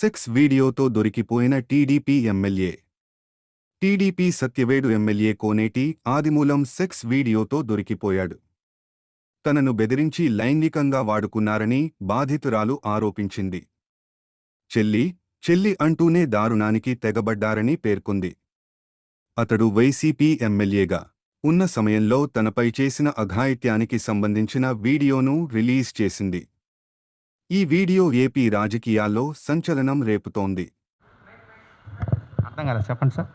Sex వీడియోతో దొరికిపోయిన TDP MLA. TDP Satyavedu MLA Koneti Adimulam sex వీడియోతో దొరికిపోయాడు. తనను బెదిరించి లైంగికంగా వాడుకున్నారని బాధితురాలు ఆరోపించింది. చెల్లి చెల్లి అంటూనే దారుణానికి తెగబడ్డారని పేర్కొంది. అతడు వైసీపీ ఎమ్మెల్యేగా ఉన్న సమయంలో తనపై చేసిన అఘాయిత్యానికి సంబంధించిన వీడియోను రిలీజ్ చేసింది. ఈ వీడియో ఏపీ రాజకీయాల్లో సంచలనం రేపుతోంది. అర్థం కాలేదు చెప్పండి సార్.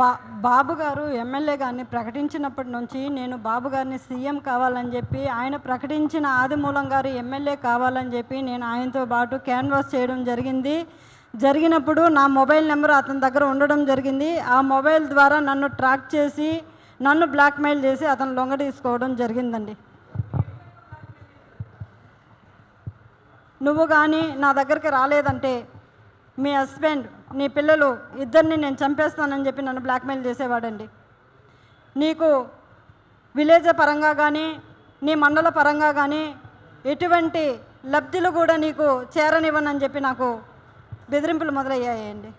బా బాబు గారు ఎమ్మెల్యే గారిని ప్రకటించినప్పటి నుంచి నేను బాబు గారిని సీఎం కావాలని చెప్పి ఆయన ప్రకటించిన ఆదిమూలం గారు ఎమ్మెల్యే కావాలని చెప్పి నేను ఆయనతో పాటు క్యాన్వాస్ చేయడం జరిగింది. జరిగినప్పుడు నా మొబైల్ నెంబర్ అతని దగ్గర ఉండడం జరిగింది. ఆ మొబైల్ ద్వారా నన్ను ట్రాక్ చేసి నన్ను బ్లాక్మెయిల్ చేసి అతను లొంగ తీసుకోవడం జరిగిందండి. నువ్వు కానీ నా దగ్గరికి రాలేదంటే మీ హస్బెండ్ నీ పిల్లలు ఇద్దరిని నేను చంపేస్తానని చెప్పి నన్ను బ్లాక్మెయిల్ చేసేవాడండి. నీకు విలేజ్ పరంగా కానీ నీ మండల పరంగా కానీ ఎటువంటి లబ్ధులు కూడా నీకు చేరనివ్వనని చెప్పి నాకు బెదిరింపులు మొదలయ్యాయండి.